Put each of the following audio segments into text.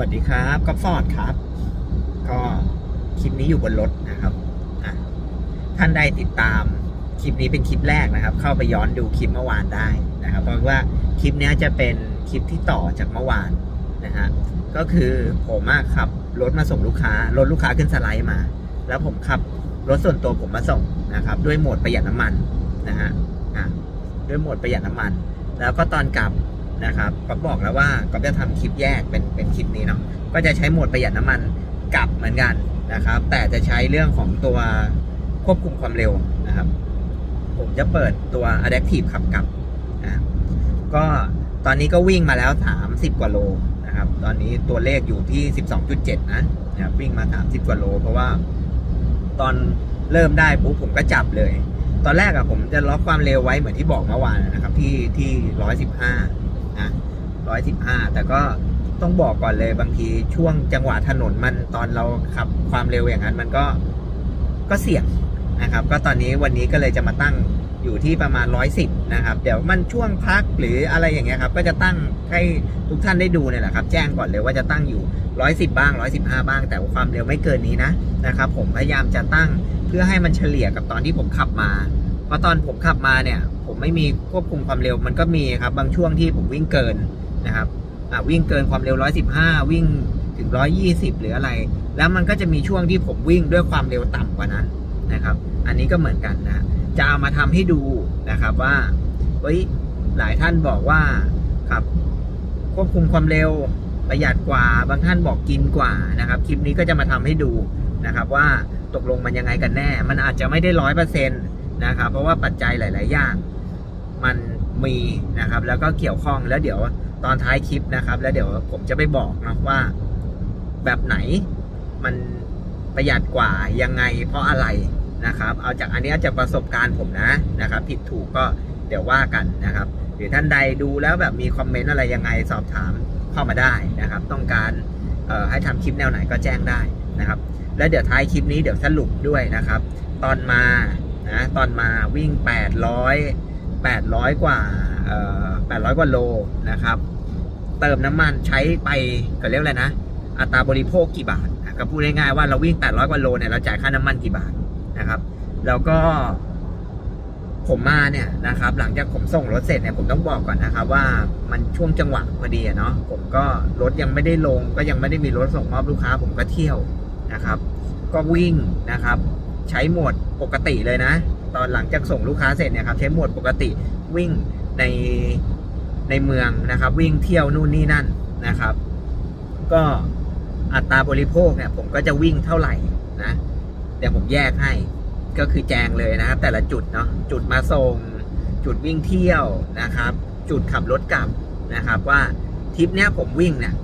วัสดีครับก็ฟอร์ดครับ ก็คลิปนี้อยู่บนรถนะครับท่านใดติดตามคลิปนี้เป็นคลิปแรกนะครับ เข้าไปย้อนดูคลิปเมื่อวานได้นะครับ เพราะว่าคลิปนี้จะเป็นคลิปที่ต่อจากเมื่อวานนะฮะก็คือผมอะขับรถมาส่งลูกค้ารถลูกค้าขึ้นสไลด์มา แล้วผมขับรถส่วนตัวผมมาส่งนะครับ ด้วยโหมดประหยัดน้ำมันนะฮะอะด้วยโหมดประหยัดน้ำมัน แล้วก็ตอนกลับ นะครับก็บอกแล้วว่าก็จะทำคลิปแยกเป็นเป็นคลิปนี้เนาะก็จะใช้โหมดประหยัดน้ำมันกลับเหมือนกันนะครับ แต่จะใช้เรื่องของตัวควบคุมความเร็วนะครับ ผมจะเปิดตัว Adaptive ขับกลับนะก็ตอนนี้ก็วิ่งมาแล้ว 30 กว่าโลนะครับ ตอนนี้ตัวเลขอยู่ที่ 12.7 นะนะครับวิ่งมา 30 กว่าโล เพราะว่าตอนเริ่มได้ปุ๊บผมก็จับเลย ตอนแรกอะผมจะล็อกความเร็วไว้เหมือนที่บอกเมื่อวานนะครับที่ที่ร้อยสิบห้า นะร้อยสิบห้าแต่ก็ต้องบอกก่อนเลยบางทีช่วงจังหวะถนนมันตอนเราขับความเร็วอย่างนั้นมันก็ก็เสี่ยงนะครับ ก็ตอนนี้วันนี้ก็เลยจะมาตั้งอยู่ที่ประมาณร้อยสิบนะครับ เดี๋ยวมันช่วงพักหรืออะไรอย่างเงี้ยครับ ก็จะตั้งให้ทุกท่านได้ดูเนี่ยแหละครับ แจ้งก่อนเลยว่าจะตั้งอยู่ร้อยสิบบ้างร้อยสิบห้าบ้าง แต่ความเร็วไม่เกินนี้นะนะครับ ผมพยายามจะตั้งเพื่อให้มันเฉลี่ยกับตอนที่ผมขับมา เพราะตอนผมขับมาเนี่ย ผมไม่มีควบคุมความเร็วมันก็มีครับ บางช่วงที่ผมวิ่งเกินนะครับวิ่งเกินความเร็ว 115 วิ่งถึง 120 หรืออะไร แล้วมันก็จะมีช่วงที่ผมวิ่งด้วยความเร็วต่ำกว่านั้นนะครับ อันนี้ก็เหมือนกันนะจะเอามาทำให้ดูนะครับว่าเฮ้ยหลายท่านบอกว่าขับควบคุมความเร็วประหยัดกว่า บางท่านบอกกินกว่านะครับ คลิปนี้ก็จะมาทำให้ดูนะครับว่าตกลงมันยังไงกันแน่ มันอาจจะไม่ได้ร้อยเปอร์เซ็นต์ นะครับ เพราะว่าปัจจัยหลาย ๆ อย่างมันมีนะครับ แล้วก็เกี่ยวข้องแล้วเดี๋ยวตอนท้ายคลิปนะครับ แล้วเดี๋ยวผมจะไปบอกนะว่าแบบไหนมันประหยัดกว่ายังไงเพราะอะไรนะครับ เอาจากอันนี้จากประสบการณ์ผมนะนะครับ ผิดถูกก็เดี๋ยวว่ากันนะครับ หรือท่านใดดูแล้วแบบมีคอมเมนต์อะไรยังไงสอบถามเข้ามาได้นะครับ ต้องการให้ทำคลิปแนวไหนก็แจ้งได้นะครับ แล้วเดี๋ยวท้ายคลิปนี้เดี๋ยวสรุปด้วยนะครับ ตอนมา นะตอนมาวิ่ง 800 800 กว่าเอ่อ800 กว่าโลนะครับ เติมน้ำมันใช้ไปก็เรียกอะไรนะ อัตราบริโภคกี่บาทก็พูดง่ายๆว่าเราวิ่ง 800 กว่าโลเนี่ยเราจ่ายค่าน้ำมันกี่บาทนะครับ แล้วก็ผมมาเนี่ยนะครับ หลังจากผมส่งรถเสร็จเนี่ยผมต้องบอกก่อนนะครับ ว่ามันช่วงจังหวะพอดีเนาะผมก็รถยังไม่ได้ลง ก็ยังไม่ได้มีรถส่งมอบลูกค้า ผมก็เที่ยวนะครับ ก็วิ่งนะครับ ใช้โหมดปกติเลยนะ ตอนหลังจากส่งลูกค้าเสร็จเนี่ยครับใช้โหมดปกติวิ่งในในเมืองนะครับ วิ่งเที่ยวนู่นนี่นั่นนะครับ ก็อัตราบริโภคเนี่ยผมก็จะวิ่งเท่าไหร่นะเดี๋ยวผมแยกให้ก็คือแจงเลยนะครับ แต่ละจุดเนาะจุดมาส่ง จุดวิ่งเที่ยวนะครับ จุดขับรถกลับนะครับ ว่าทริปเนี้ยผมวิ่งเนี่ย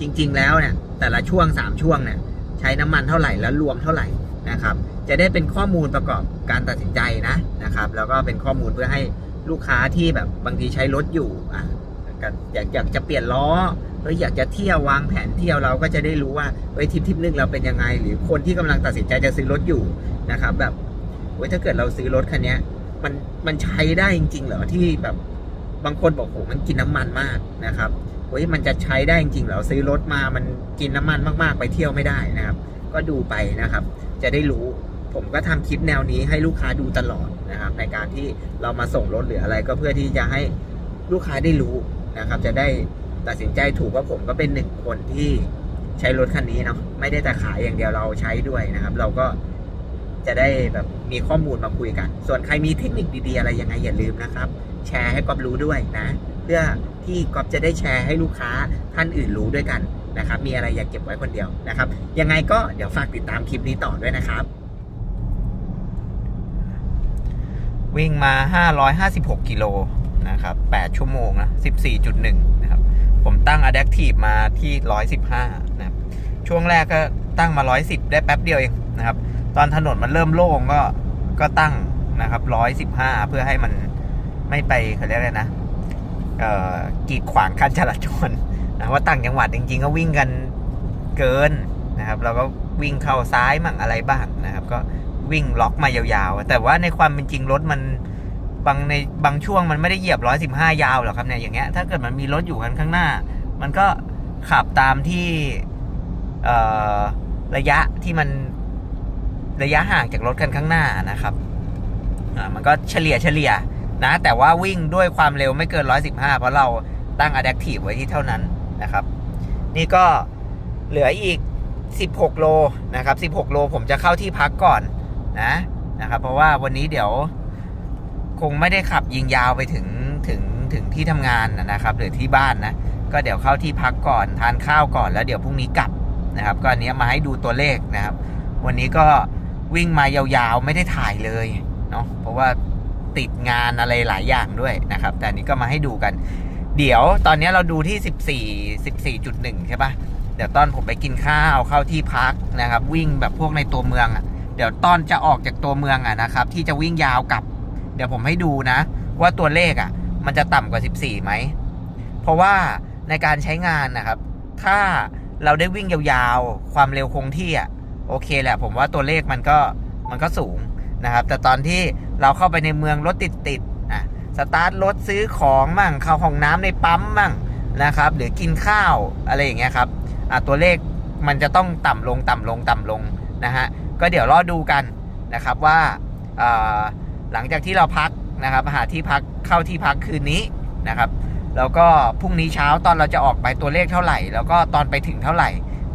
จริง ๆ แล้วเนี่ยแต่ละช่วงสามช่วงเนี่ยใช้น้ำมันเท่าไหร่แล้วรวมเท่าไหร่ นะครับ จะได้เป็นข้อมูลประกอบการตัดสินใจนะนะครับ แล้วก็เป็นข้อมูลเพื่อให้ลูกค้าที่แบบบางทีใช้รถอยู่อะอยากอยากจะเปลี่ยนล้อหรืออยากจะเที่ยววางแผนเที่ยวเราก็จะได้รู้ว่าเฮ้ยทริปทริปนึงเราเป็นยังไง หรือคนที่กำลังตัดสินใจจะซื้อรถอยู่นะครับ แบบเฮ้ยถ้าเกิดเราซื้อรถคันนี้มันมันใช้ได้จริง ๆ เหรอที่แบบบางคนบอกโหมันกินน้ำมันมากนะครับเฮ้ยมันจะใช้ได้จริงๆเหรอซื้อรถมามันกินน้ำมันมากๆ ไปเที่ยวไม่ได้นะครับ ก็ดูไปนะครับ จะได้รู้ ผมก็ทำคลิปแนวนี้ให้ลูกค้าดูตลอดนะครับในการที่เรามาส่งรถหรืออะไร ก็เพื่อที่จะให้ลูกค้าได้รู้นะครับ จะได้ตัดสินใจถูกว่าผมก็เป็นหนึ่งคนที่ใช้รถคันนี้เนาะไม่ได้แต่ขายอย่างเดียวเราใช้ด้วยนะครับ เราก็ จะได้แบบมีข้อมูลมาคุยกัน ส่วนใครมีเทคนิคดีๆอะไรยังไงอย่าลืมนะครับ แชร์ให้ก๊อฟรู้ด้วยนะ เพื่อที่ก๊อฟจะได้แชร์ให้ลูกค้าท่านอื่นรู้ด้วยกันนะครับ มีอะไรอย่าเก็บไว้คนเดียวนะครับ ยังไงก็เดี๋ยวฝากติดตามคลิปนี้ต่อด้วยนะครับ วิ่งมา 556 กิโลนะครับ 8 ชั่วโมงนะ 14.1 นะครับ ผมตั้ง Adaptive มาที่ 115 นะครับ ช่วงแรกก็ตั้งมา 110 ได้แป๊บเดียวเองนะครับ ตอนถนนมันเริ่มโล่งก็ก็ตั้งนะครับ115เพื่อให้มันไม่ไปเขาเรียกอะไรนะเอ่อกีดขวางการจราจรนะว่าต่างจังหวัดจริง ๆ ก็วิ่งกันเกินนะครับแล้วก็วิ่งเข้าซ้ายมั่งอะไรบ้างนะครับ ก็วิ่งล็อกมายาวๆ แต่ว่าในความเป็นจริงรถมันบางในบางช่วงมันไม่ได้เหยียบร้อยสิบห้ายาวหรอกครับเนี่ยอย่างเงี้ยถ้าเกิดมันมีรถอยู่กันข้างหน้า มันก็ขับตามที่ระยะที่มัน ระยะห่างจากรถคันข้างหน้านะครับมันก็เฉลี่ยเฉลี่ยนะ แต่ว่าวิ่งด้วยความเร็วไม่เกิน 115 เพราะเราตั้ง Adaptive ไว้ที่เท่านั้นนะครับ นี่ก็เหลืออีก 16 โลนะครับ 16 โลผมจะเข้าที่พักก่อนนะนะครับ เพราะว่าวันนี้เดี๋ยวคงไม่ได้ขับยิงยาวไปถึงถึงถึงที่ทำงานนะครับ หรือที่บ้านนะ ก็เดี๋ยวเข้าที่พักก่อนทานข้าวก่อนแล้วเดี๋ยวพรุ่งนี้กลับนะครับ ก็อันนี้มาให้ดูตัวเลขนะครับ วันนี้ก็ วิ่งมายาวๆ ไม่ได้ถ่ายเลยเนาะเพราะว่าติดงานอะไรหลายอย่างด้วยนะครับ แต่อันนี้ก็มาให้ดูกัน เดี๋ยวตอนนี้เราดูที่ 14 14.1 ใช่ปะเดี๋ยวตอนผมไปกินข้าวเข้าที่พักนะครับ วิ่งแบบพวกในตัวเมืองอะเดี๋ยวตอนจะออกจากตัวเมืองอะนะครับ ที่จะวิ่งยาวกลับ เดี๋ยวผมให้ดูนะ ว่าตัวเลขอะ มันจะต่ำกว่า 14ไหมเพราะว่าในการใช้งานนะครับ ถ้าเราได้วิ่งยาวๆ ความเร็วคงที่อะ โอเคแหละผมว่าตัวเลขมันก็มันก็สูงนะครับ แต่ตอนที่เราเข้าไปในเมืองรถติดๆอะสตาร์ทรถซื้อของมั่งเข้าห้องน้ำในปั๊มมั่งนะครับ หรือกินข้าวอะไรอย่างเงี้ยครับอะตัวเลขมันจะต้องต่ำลงต่ำลงต่ำลงนะฮะก็เดี๋ยวรอดูกันนะครับว่าอ่อหลังจากที่เราพักนะครับหาที่พักเข้าที่พักคืนนี้นะครับ แล้วก็พรุ่งนี้เช้าตอนเราจะออกไปตัวเลขเท่าไหร่ แล้วก็ตอนไปถึงเท่าไหร่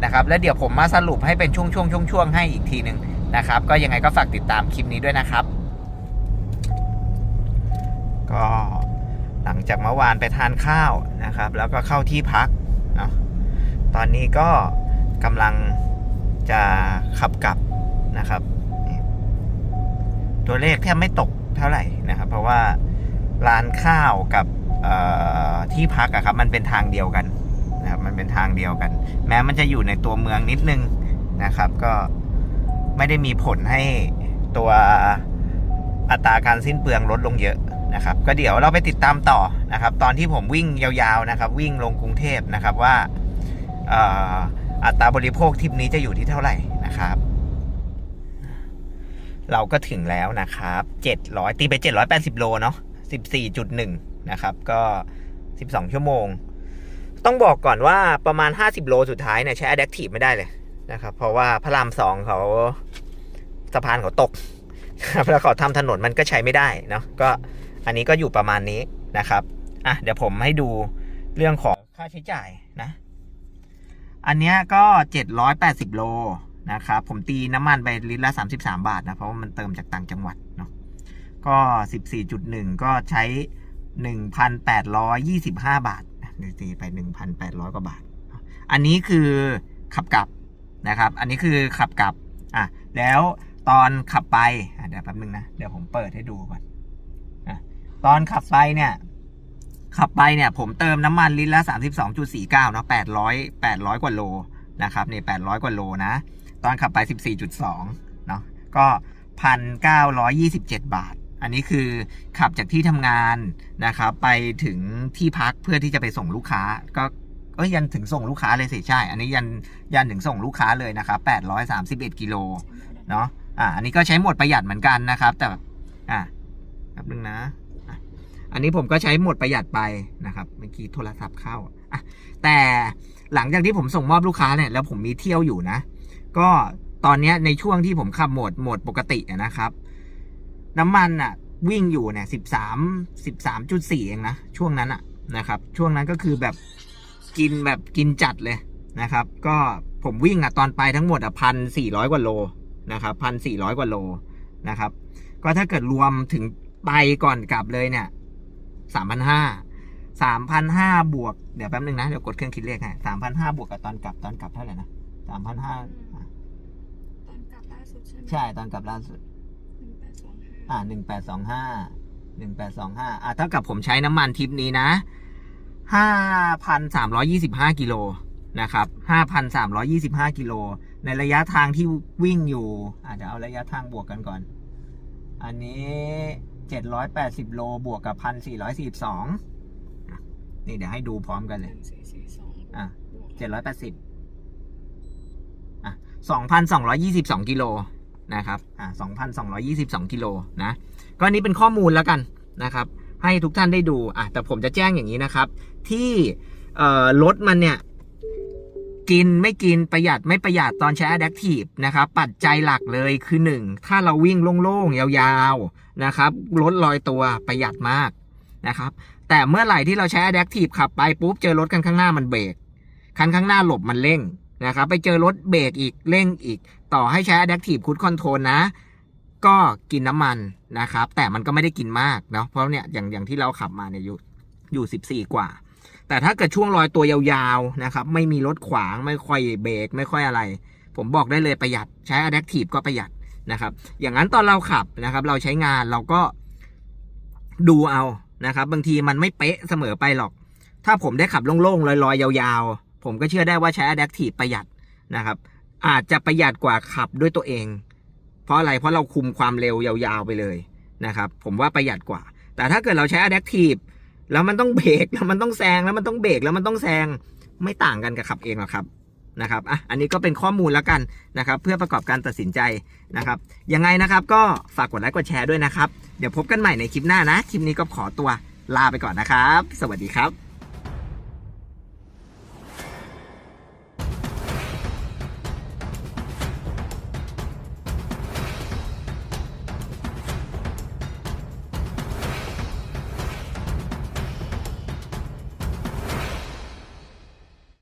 นะครับแล้วเดี๋ยวผมมาสรุปให้เป็นช่วงช่วงช่วงช่วงๆให้อีกทีหนึ่งนะครับ ก็ยังไงก็ฝากติดตามคลิปนี้ด้วยนะครับ ก็หลังจากเมื่อวานไปทานข้าวนะครับ แล้วก็เข้าที่พักเนาะตอนนี้ก็กำลังจะขับกลับนะครับ ตัวเลขแทบไม่ตกเท่าไหร่นะครับ เพราะว่าร้านข้าวกับที่พักอะครับ มันเป็นทางเดียวกัน เป็นทางเดียวกัน แม้มันจะอยู่ในตัวเมืองนิดนึงนะครับ ก็ไม่ได้มีผลให้ตัวอัตราการสิ้นเปลืองลดลงเยอะนะครับ ก็เดี๋ยวเราไปติดตามต่อนะครับ ตอนที่ผมวิ่งยาวๆนะครับ วิ่งลงกรุงเทพนะครับว่าอัตราบริโภคทริปนี้จะอยู่ที่เท่าไหร่นะครับ เราก็ถึงแล้วนะครับ 700 ตีไป 780 โลเนาะ14.1 นะครับ ก็ 12 ชั่วโมง ต้องบอกก่อนว่าประมาณ 50 โลสุดท้ายเนี่ยใช้ Adaptive ไม่ได้เลยนะครับ เพราะว่าพระรามสองเขาสะพานเขาตกครับแล้วเขาทำถนนมันก็ใช้ไม่ได้เนาะก็อันนี้ก็อยู่ประมาณนี้นะครับอะเดี๋ยวผมให้ดูเรื่องของค่าใช้จ่ายนะ อันเนี้ยก็ 780 โลนะครับ ผมตีน้ำมันไปลิตรละ 33 บาทนะ เพราะว่ามันเติมจากต่างจังหวัดเนาะก็ 14.1 ก็ใช้ 1,825 บาท ตีไป 1,800 กว่าบาท อันนี้คือขับกลับนะครับ อันนี้คือขับกลับอะแล้วตอนขับไปเดี๋ยวแป๊บนึงนะ เดี๋ยวผมเปิดให้ดูก่อนอตอนขับไปเนี่ย ขับไปเนี่ย ผมเติมน้ำมันลิตรละ 32.49เนาะ800 800 กว่าโลนะครับนี่800 กว่าโลนะ ตอนขับไป 14.2เนาะก็ 1,927 บาท อันนี้คือขับจากที่ทำงานนะครับไปถึงที่พักเพื่อที่จะไปส่งลูกค้า ก็เอ้ยยันถึงส่งลูกค้าเลยสิใช่ อันนี้ยันยันถึงส่งลูกค้าเลยนะครับ831กิโลเนาะอ่าอันนี้ก็ใช้หมดประหยัดเหมือนกันนะครับ แต่อะแป๊บนึงนะอันนี้ผมก็ใช้หมดประหยัดไปนะครับเมื่อกี้โทรศัพท์เข้าอะแต่หลังจากที่ผมส่งมอบลูกค้าเนี่ยแล้วผมมีเที่ยวอยู่นะ ก็ตอนนี้ในช่วงที่ผมขับโหมดโหมดปกตินะครับ น้ำมันอะ วิ่งอยู่เนี่ยสิบสามสิบสามจุดสี่เองนะ ช่วงนั้นอะนะครับ ช่วงนั้นก็คือแบบกินแบบกินจัดเลยนะครับ ก็ผมวิ่งอะตอนไปทั้งหมดอะพันสี่ร้อยกว่าโลนะครับพันสี่ร้อยกว่าโลนะครับ ก็ถ้าเกิดรวมถึงไปก่อนกลับเลยเนี่ยสามพันห้าสามพันห้าบวก เดี๋ยวแป๊บนึงนะ เดี๋ยวกดเครื่องคิดเลขให้สามพันห้าบวกกับตอนกลับตอนกลับเท่าไหร่นะสามพันห้าตอนกลับล่าสุดใช่ไหมใช่ตอนกลับล่าสุดหนึ่งแปดสองห้า อ่าหนึ่งแปดสองห้าหนึ่งแปดสองห้าอ่าเท่ากับผมใช้น้ำมันทริปนี้นะห้าพันสามร้อยี่สิบห้ากิโลนะครับห้าพันสามร้อยี่สิบห้ากิโล ในระยะทางที่วิ่งอยู่อาจจะเดี๋ยวเอาระยะทางบวกกันก่อน อันนี้เจ็ดร้อยแปดสิบโลบวกกับพันสี่ร้อยสี่สองนี่เดี๋ยวให้ดูพร้อมกันเลยหนึ่งสี่สี่สองอะบวกเจ็ดร้อยแปดสิบอะสองพันสองร้อยี่สิบสองกิโล นะครับอะสองพันสองรอยี่สิบสองกิโลนะก็อันนี้เป็นข้อมูลแล้วกันนะครับให้ทุกท่านได้ดูอะแต่ผมจะแจ้งอย่างนี้นะครับ ที่เอ่อรถมันเนี่ยกินไม่กินประหยัดไม่ประหยัดตอนใช้ Adaptive นะครับปัจจัยหลักเลยคือหนึ่งถ้าเราวิ่งโล่งๆ ยาวๆนะครับลดรอยตัวประหยัดมากนะครับแต่เมื่อไหร่ที่เราใช้ Adaptive ขับไปปุ๊บเจอรถคันข้างหน้ามันเบรกคันข้างหน้าหลบมันเร่งนะครับไปเจอรถเบรกอีกเร่งอีก ต่อให้ใช้ Adaptive Cruise Control นะ ก็กินน้ำมันนะครับ แต่มันก็ไม่ได้กินมากเนาะเพราะเนี่ยอย่างอย่างที่เราขับมาเนี่ยอยู่อยู่ 14 กว่า แต่ถ้าเกิดช่วงรอยตัวยาวๆนะครับ ไม่มีรถขวางไม่ค่อยเบรกไม่ค่อยอะไร ผมบอกได้เลยประหยัดใช้ Adaptive ก็ประหยัดนะครับ อย่างนั้นตอนเราขับนะครับ เราใช้งานเราก็ดูเอานะครับ บางทีมันไม่เป๊ะเสมอไปหรอก ถ้าผมได้ขับโล่งๆลอยๆ ยาวๆ ผมก็เชื่อได้ว่าใช้ Adaptive ประหยัดนะครับ อาจจะประหยัดกว่าขับด้วยตัวเอง เพราะอะไรเพราะเราคุมความเร็วยาวๆไปเลยนะครับ ผมว่าประหยัดกว่า แต่ถ้าเกิดเราใช้ Adaptive แล้วมันต้องเบรกแล้วมันต้องแซงแล้วมันต้องเบรกแล้วมันต้องแซงไม่ต่างกันกับขับเองหรอกครับนะครับอะอันนี้ก็เป็นข้อมูลแล้วกันนะครับ เพื่อประกอบการตัดสินใจนะครับยังไงนะครับก็ฝากกดไลค์กดแชร์ด้วยนะครับ เดี๋ยวพบกันใหม่ในคลิปหน้านะ คลิปนี้ก็ขอตัวลาไปก่อนนะครับ สวัสดีครับ